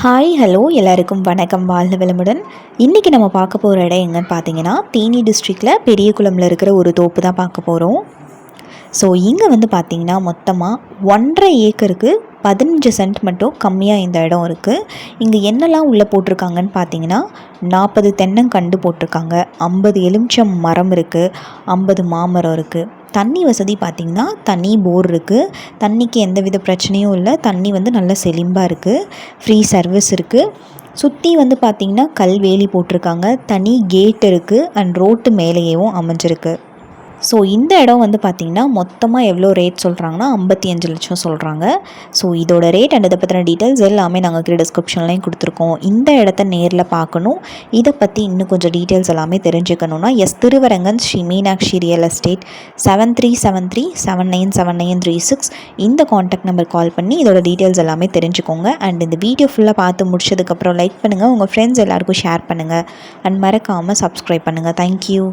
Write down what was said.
Hi hello எல்லாருக்கும் வணக்கம். வாழ்ந்த வளமுடன். இன்றைக்கி நம்ம பார்க்க போகிற இடம் எங்கன்னு பார்த்தீங்கன்னா தேனி டிஸ்ட்ரிக்டில் பெரியகுளமில் இருக்கிற ஒரு தோப்பு தான் பார்க்க போகிறோம் ஸோ இங்கே வந்து பார்த்திங்கன்னா மொத்தமாக ஒன்றரை ஏக்கருக்கு பதினஞ்சு சென்ட் மட்டும் கம்மியாக இந்த இடம் இருக்குது இங்கே என்னெல்லாம் உள்ளே போட்டிருக்காங்கன்னு பார்த்தீங்கன்னா நாற்பது தென்னங்கண்டு போட்டிருக்காங்க. ஐம்பது எலுமிச்சம் மரம் இருக்குது ஐம்பது மாமரம் இருக்குது தண்ணி வசதி பார்த்திங்கன்னா தண்ணி போர் இருக்குது தண்ணிக்கு எந்த வித பிரச்சனையும் இல்லை. தண்ணி வந்து நல்ல செழிம்பாக இருக்குது ஃப்ரீ சர்வீஸ் இருக்குது சுற்றி வந்து பார்த்திங்கன்னா கல்வேலி போட்டிருக்காங்க. தனி கேட் இருக்குது அண்ட் ரோட்டு மேலேயேவும் அமைஞ்சிருக்கு. ஸோ இந்த இடம் வந்து பார்த்திங்கன்னா மொத்தமாக எவ்வளோ ரேட் சொல்கிறாங்கன்னா ஐம்பத்தி அஞ்சு லட்சம் சொல்கிறாங்க ஸோ இதோட ரேட் அண்ட் இதை பற்றின டீட்டெயில்ஸ் எல்லாமே நாங்கள் கீழே டிஸ்கிரிப்ஷன்லேயும் கொடுத்துருக்கோம். இந்த இடத்த நேரில் பார்க்கணும். இதை பற்றி இன்னும் கொஞ்சம் டீட்டெயில்ஸ் எல்லாமே தெரிஞ்சுக்கணுன்னா S Thiruvarangan Sri Meenakshi real estate seven three seven three seven nine seven nine three six இந்த காண்டாக்ட் நம்பர் கால் பண்ணி இதோட டீட்டெயில்ஸ் எல்லாமே தெரிஞ்சுக்கோங்க. அண்ட் இந்த வீடியோ ஃபுல்லாக பார்த்து முடிச்சதுக்கப்புறம் லைக் பண்ணுங்கள் உங்கள் ஃப்ரெண்ட்ஸ் எல்லாருக்கும் ஷேர் பண்ணுங்கள் அண்ட் மறக்காமல் சப்ஸ்கிரைப் பண்ணுங்கள் தேங்க்யூ